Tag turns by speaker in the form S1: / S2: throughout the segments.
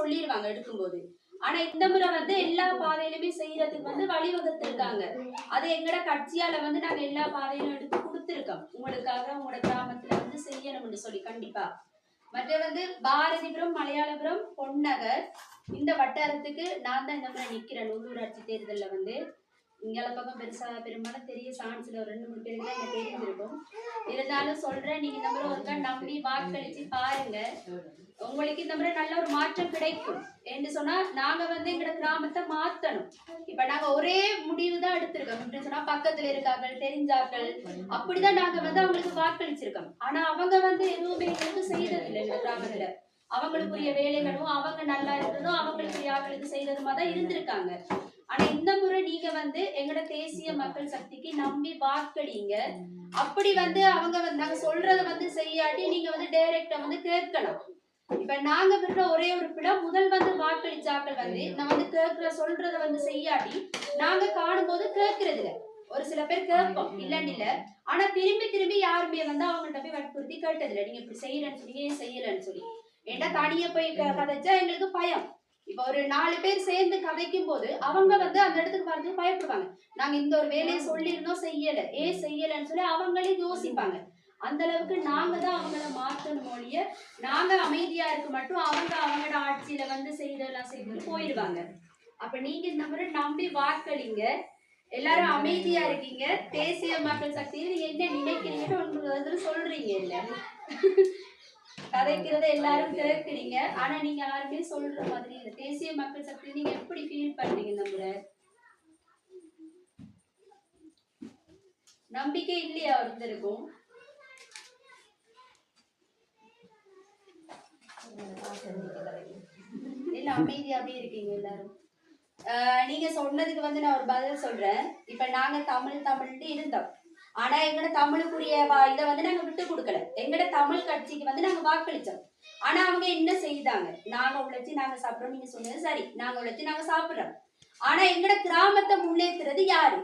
S1: சொல்லிடுவாங்க எடுக்கும்போது. ஆனா இந்த முறை வந்து எல்லா பாதையிலுமே செய்யறதுக்கு வந்து வழிவகுத்திருக்காங்க. அது எங்கட கட்சியால வந்து நாங்க எல்லா பாதையிலும் எடுத்து கொடுத்துருக்கோம். உங்களுக்காக உங்களோட கிராமத்துல வந்து செய்யணும்னு சொல்லி கண்டிப்பா. மற்ற வந்து பாரதிபுரம் மலையாளபுரம் பொன்னகர் இந்த வட்டாரத்துக்கு நான் தான் இந்த முறை நிக்கிறேன். உள்ளூராட்சி தேர்தலில் வந்து. இங்கே பக்கம் பெருசா பெரும்பாலும் தெரிய சான்ஸ்ல ஒரு ரெண்டு மூணு பேருக்கு தான் எனக்கு தெரிஞ்சிருக்கும் இருந்தாலும் சொல்றேன் நீங்க இந்த முறை ஒருக்கா நம்பி வாக்களிச்சு பாருங்க. உங்களுக்கு இந்த முறை நல்ல ஒரு மாற்றம் கிடைக்கும். என்று சொன்னா நாங்க வந்து எங்களோட கிராமத்தை மாத்தணும். இப்ப நாங்க ஒரே முடிவு தான் எடுத்திருக்கோம். எப்படி சொன்னா பக்கத்துல இருக்கார்கள் அப்படி அப்படிதான் நாங்க வந்து அவங்களுக்கு வாக்களிச்சிருக்கோம் ஆனா அவங்க வந்து எதுவுமே எங்களுக்கு செய்ததில்லை எங்கள் கிராமத்தில். கிராமத்துல அவங்களுக்குரிய வேலைகளும் அவங்க நல்லா இருந்ததும் அவங்களுக்குரிய ஆக்களுக்கு செய்யறதுமா தான் இருந்திருக்காங்க. ஆனா இந்த முறை நீங்க வந்து எங்கட தேசிய மக்கள் சக்திக்கு நம்பி வாக்களிங்க. அப்படி வந்து அவங்க வந்து நாங்க சொல்றத வந்து செய்யாட்டி நீங்க வந்து டைரக்டா வந்து கேட்கலாம். இப்ப நாங்க விடுற ஒரே ஒரு பிள்ளை முதல் வந்து வாக்களிச்சாக்கள் வந்து நான் வந்து கேட்கிற சொல்றத வந்து செய்யாட்டி நாங்க காணும்போது கேட்கறது இல்ல ஒரு சில பேர் கேட்போம் இல்லன்னு இல்ல. ஆனா திரும்பி திரும்பி யாருமே வந்து அவங்கள்ட்ட போய் வற்புறுத்தி கேட்டதில்ல. நீங்க இப்படி செய்யலன்னு சொல்லி ஏன் செய்யலன்னு சொல்லி. ஏன்னா தனியா போய் கதைச்சா எங்களுக்கு பயம். இப்போ ஒரு நாலு பேர் சேர்ந்து கதைக்கும் போது அவங்க வந்து அந்த இடத்துக்கு வரது பயப்படுவாங்க. நாங்க இந்த ஒரு வேலையை சொல்லியிருந்தோம் செய்யல. ஏன் செய்யலன்னு சொல்லி அவங்களே யோசிப்பாங்க. அந்த அளவுக்கு நாங்க தான் அவங்கள மாற்றணும் மொழிய. நாங்க அமைதியா இருக்க மட்டும் அவங்க அவங்களோட ஆட்சியில வந்து செய்தெல்லாம் செய்து போயிடுவாங்க அப்ப நீங்க இந்த முறை நம்பி வாக்களிங்க. எல்லாரும் அமைதியா இருக்கீங்க. தேசிய மக்கள் சக்தியில் என்ன நினைக்கிறீங்கன்னு உங்களுக்கு வந்து சொல்றீங்க இல்ல கதைக்கிறத எல்லாரும் கேட்குறீங்க ஆனா நீங்க யாருமே சொல்ற மாதிரி இந்த தேசிய மக்கள் சக்தி நீங்க எப்படி ஃபீல் பண்றீங்க இந்த முறை? நம்பிக்கை இல்லையா ஒருத்தருக்கும் இல்ல அமைதியாவே இருக்கீங்க எல்லாரும். ஆஹ் நீங்க சொன்னதுக்கு வந்து நான் ஒரு பதில் சொல்றேன். இப்ப நாங்க தமிழ் தமிழ்னு இருந்தோம். ஆனா எங்கட தமிழுக்குரிய இதை வந்து நாங்க விட்டு கொடுக்கல. எங்கட தமிழ் கட்சிக்கு வந்து நாங்க வாக்களிச்சோம். ஆனா அவங்க என்ன செய்தாங்க? நாங்க உழைச்சி நாங்க சாப்பிடுறோம். நீங்க சொன்னது சரி. நாங்க உழைச்சி நாங்க சாப்பிடுறோம். ஆனா எங்கட கிராமத்தை முன்னேற்றுறது யாரு?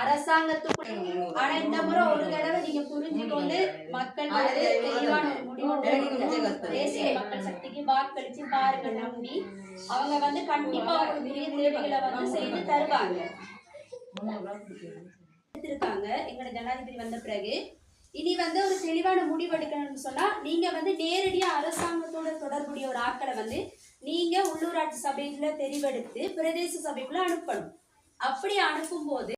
S1: அரசாங்கத்துக்கு. ஆனா இந்த முறை ஒரு தடவை நீங்க புரிஞ்சுக்கொண்டு மக்கள் வந்து தெளிவான ஒரு முடிவு எடுக்கணும். தேசிய மக்கள் சக்திக்கு வாக்களிச்சு பாருங்க நம்பி. அவங்க வந்து கண்டிப்பா உங்களுடைய தேவைகளை வந்து செய்து தருவாங்க. எடுத்திருக்காங்க. எங்களோட ஜனாதிபதி வந்த பிறகு. இனி வந்து ஒரு தெளிவான முடிவு எடுக்கணும்னு சொன்னா நீங்க வந்து நேரடியா அரசாங்கத்தோட தொடர்புடைய ஒரு ஆட்களை வந்து நீங்க உள்ளூராட்சி சபையில தெரிவெடுத்து பிரதேச சபைக்குள்ள அனுப்பணும். அப்படி அனுப்பும்போது